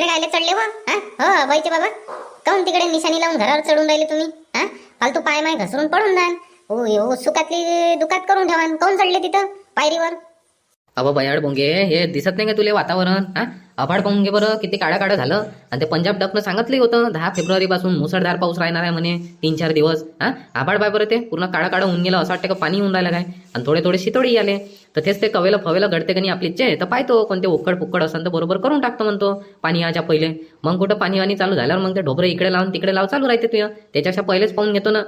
इकडे राहिले चढले व? हो? बाईचे बाबा. काऊन तिकडे निशाणी लावून घरावर चढून राहिले तुम्ही? हा? फालतू पाय माय घसरून पडून जाण हो सुखातली दुखात करून ठेवा काऊन चढले तिथं? पायरीवर? अबा बयाड बोंगे हे दिसत नाही का तुले वातावरण हा? आभाड पाहून घे बरं किती काळा काळा झालं. आणि ते पंजाब डकनं सांगितलं होतं दहा फेब्रुवारी पासून मुसळधार पाऊस राहणार आहे म्हणे तीन चार दिवस हा? आभाड बाय बरं ते पूर्ण काळा काळा होऊन गेलं असं वाटतं का पाणी होऊन राहिलं काय? आणि थोडे थोडे शितोडी आले. तर तेच ते कवेला फवेला घडते का नाही आपली चे तर पाहतो कोणते उकड फुक्कड असेल तर बरोबर करून टाकतो म्हणतो पाणी याच्या पहिले. मग कुठं पाणी वाणी चालू झाल्यावर मग ते ढोबरे इकडे लावून तिकडे लाव चालू राहते तुझ्या त्याच्यापेक्षा पहिलेच पाहून घेतो ना.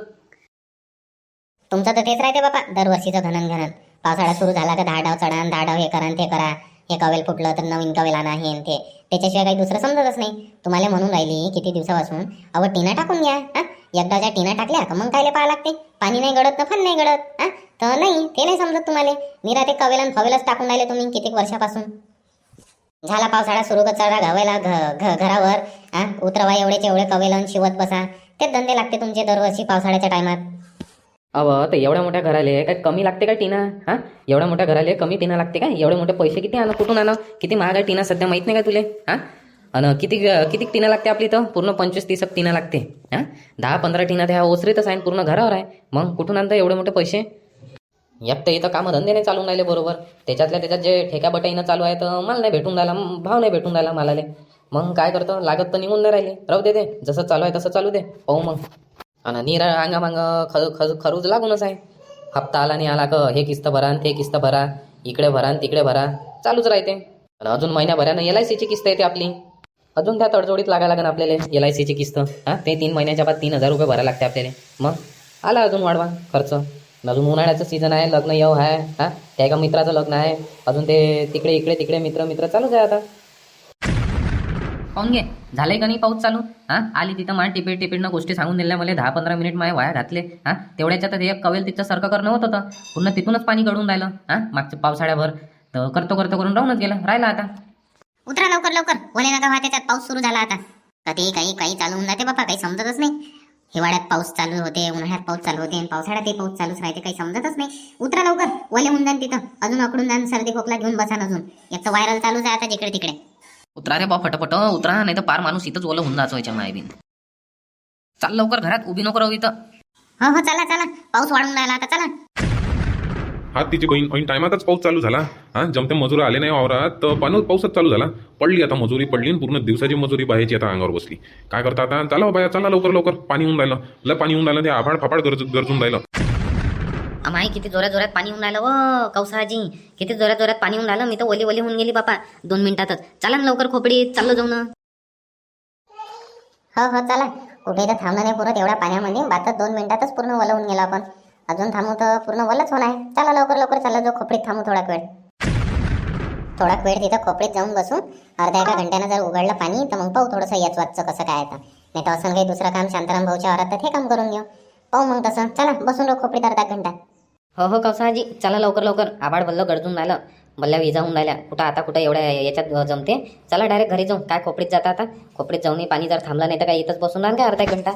तुमचं तर तेच राहते बाबा दरवर्षीचं घणन घणन पावसाळा सुरू झाला तर दहा डाव चढा दहा डाव हे करा आणि ते करा. हे कवेल फुटलं तर नवीन कवेल आणा हे ते. त्याच्याशिवाय काही दुसरं समजतच नाही. तुम्हाला म्हणून राहिली किती दिवसापासून अव टीना टाकून घ्या हा? एकदा टीना टाकल्या का मग कायले पाहा लागते? पाणी नाही गडत तर फन नाही गडत तर नाही ते नाही समजत तुम्हाला. मी राहते कवेल आणि फवेलच टाकून राहिले तुम्ही किती वर्षापासून? झाला पावसाळा सुरू चढा घावायला घ- घ- घरावर हा? उतरवा एवढेचे एवढे कवेल आणि शिवत बसा. तेच धंदे लागते तुमचे दरवर्षी पावसाळ्याच्या टायमात. अव तर एवढ्या मोठ्या घराले काय कमी लागते का टीना? हा? एवढ्या मोठ्या घराले कमी टीना लागते का एवढे मोठे पैसे किती आणा? कुठून आणा? किती महाग आहे टीना? सध्या माहीत नाही का तुले? हा? आणि किती किती टीना लागते आपली तर पूर्ण पंचवीस तीस टीना लागते. हा? दहा पंधरा टीना त्या ओसरीतच आहे पूर्ण घरावर आहे. मग कुठून आणता एवढे मोठे पैसे? यात तर इथं कामं धंदे नाही चालून राहिले बरोबर. त्याच्यातल्या त्याच्यात जे ठेका बटाईनं चालू आहे तर मला नाही भेटून राहिला भाव नाही भेटून राहिला मालाले. मग काय करतो? लागत तर निघून नाही राहिले. राहू दे दे जसं चालू आहे तसं चालू दे. पाहू मग. आणि निरा अंगामांग खर खर खरूज लागूनच आहे. हप्ता आला नाही आला का हे किस्त भरा ते किस्त भरा इकडे भरा तिकडे भरा चालूच राहते. आणि अजून महिन्याभरानं एल आय सीची किस्त येते आपली. अजून त्या तडजोडीत लागायला लागेल आपल्याला एल आय सीची किस्त. हां ते तीन महिन्याच्या बाद तीन हजार रुपये भरायला लागते आपल्याला. मग? आला अजून वाढवा खर्च. अजून उन्हाळ्याचं सीझन आहे लग्न येऊ आहे हां त्या एका मित्राचं लग्न आहे. अजून ते तिकडे इकडे तिकडे मित्र मित्र चालूच आहे आता. पाहून घे. झालंय का नाही पाऊस चालू? हा? आली तिथं मला टिपीड टिपीडनं गोष्टी सांगून दिल्या. मला दहा पंधरा मिनिट माझ्या वाया घातले. हा? तेवढ्याच्यात एक कवेल तिथं सारखं करणं होत होतं. पुन्हा तिथूनच पाणी गळून राहिलं. हा? मागच्या पावसाळ्याभर. तर करतो करतो करून राहूनच गेलं. राहिला आता. उतरा लवकर लवकर. ओले नका व्हा त्याच्यात पाऊस सुरू झाला आता. कधी काही काही चालू होऊन जाते बाबा काही समजतच नाही. हिवाळ्यात पाऊस चालू होते उन्हाळ्यात पाऊस चालू होते आणि पावसाळ्यातही पाऊस चालूच राहते काही समजतच नाही. उतरा लवकर. ओले होऊन जाण तिथं. अजून अकडून जाण सर्दी खोकला घेऊन बसा अजून. याचं व्हायरल चालूच आहे आता जिकडे तिकडे. उतरा रे बा फटाफट उतरा नाही तर पार माणूस इथंच ओलं होऊन जायचं याच्या मायबीन चाल लवकर घरात उभी नको राहू इथं. हो हो चला चला. पाऊस वाढून राहिला आता चला. हा तिची बहीण बहीण टायमातच पाऊस चालू झाला. हा जमते मजूर आले नाही वावरात तर पाणी पाऊसच चालू झाला. पडली आता मजुरी पडली आणि पूर्ण दिवसाची मजुरी बाहेरची आता अंगावर बसली. काय करता आता? चला हो बाया चला लवकर लवकर. पाणी होऊन राहिलं. लय पाणी होऊन राहिलं ते आभाड फापाड गरज गरजून राहिलं. अमाई किती जोरात जोरात पाणी होऊन राहिलं व कौसाजी. किती जोरात जोरात पाणी होऊन राहिलं मी तर ओली ओली होऊन गेली बापा. दोन मिनिटातच. चला ना लवकर खोपडी चाललो जाऊ ना हो हो चला. कुठे तर थांबणं नाही पुरत एवढ्या पाण्यामध्ये. बातात दोन मिनिटातच पूर्ण ओलं होऊन गेलो आपण. अजून थांबू तर पूर्ण वलच होणार. आहे चला लवकर लवकर चला जो खोपडीत थांबू थोडा वेळ. थोडा वेळ तिथं खोपडीत जाऊन बसू. अर्ध्या एका घंट्यानं जर उघडलं पाणी तर मग पाहू थोडंसं याच वाचचं कसं काय आता नाही तर असं काही दुसरं काम शांताराम भाऊच्या वरात तर हे काम करून घेऊ. पाहू मग तसं. चला बसून राहू खोपडीत अर्धा घंटा. हो हो कौसाजी. चला लवकर लवकर. आबाड बल्ल गरजून राहिलं. बल्ल्या विजा होऊन राहिल्या. कुठं आता कुठं एवढ्या याच्यात जमते? चला डायरेक्ट घरी जाऊ काय खोपडीत जाता आता? खोपडीत जाऊन पाणी जर थांबलं नाही तर काय इथंच बसून राहा काय अर्धा घंटा?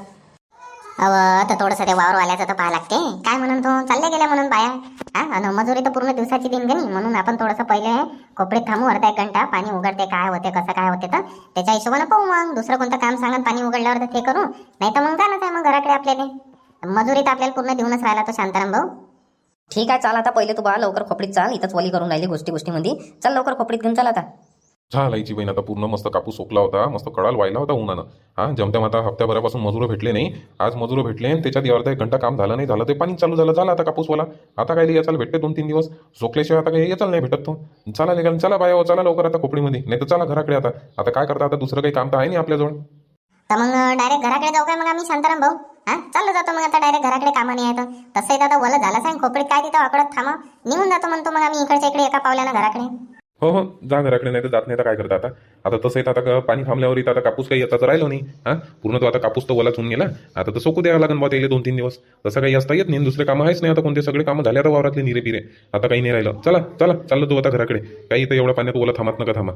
अव तर थोडंसं ते वावरवाल्याचं तर पाहा लागते. काय म्हणून तो? चालले गेल्या म्हणून बाया. हा? आणि मजुरी तर पूर्ण दिवसाची दिन गेली म्हणून आपण थोडंसं पहिले खोपडीत थांबू अर्धा एक घंटा. पाणी उघडते काय होते कसं काय होते तर. त्याच्या हिशोबानं पाहू मग. दुसरं कोणतं काम सांगा पाणी उघडल्यावर तर ते करू. नाही तर मग जाणंच आहे मग घराकडे आपल्याला. मजुरी तर आपल्याला पूर्ण देऊनच राहिला तो शांताराम भाऊ. ठीक आहे चाल आता. पहिले तू बा लवकर खोपडीत चाल. इथंच वली करून राहिली गोष्टी गोष्टीमध्ये चल लवकर खोपडीत घेऊन चाल आता. झाला हिची बहीण. आता पूर्ण मस्त कापूस सोकला होता. मस्त कडाल व्हायला होता उन्हानं. हा जमत्या आता हप्त्याभरापासून मजुरं भेटले नाही. आज मजुरं भेटले आणि त्याच्यात अर्धा एक घंटा काम झालं नाही. झालं ते पाणी चालू झालं. झालं आता कापूसवाला. आता काय याचाला भेटते दोन तीन दिवस. सोकल्याशिवाय आता काही याचाल नाही भेटत तो. चला निघाल. चला बाया हो, चला लवकर आता खोपडीमध्ये. नाही तर चला घराकडे आता. आता काय करता? आता दुसरं काही काम तर आहे नाही आपल्याजवळ. तर मग डायरेक्ट घराकडे जाऊ काय? मग आम्ही शांताराम भाऊ. हा? चाललो जातो मग आता डायरेक्ट घराकडे कामाने येतं तसंही तर आता वलं झालं सांग खोपडीत काय तिथं आकडत थांबा निघून जातो म्हणतो मग आम्ही इकडच्या इकडे एका पावल्यानं घराकडे. हो हो. जा घराकडे नाही तर जात नाही तर काय करता आता? आता तसं येतं आता क- पाणी थांबल्यावर इथं आता कापूस काही येतात राहिलो नाही हा. पूर्ण तो आता कापूस तर वलाच होऊन गेला. आता तर सोकू द्यावं लागेल बा त्याला दोन तीन दिवस. तसं काही असता येत नाही दुसरे कामं आहेच नाही आता कोणते. सगळे कामं झाले आता वावरातले निरे पिरे आता काही नाही राहिलं. चला चला चाललो तू आता घराकडे. काही इथं एवढ्या पाण्यात ओला थांबत नका थांबा.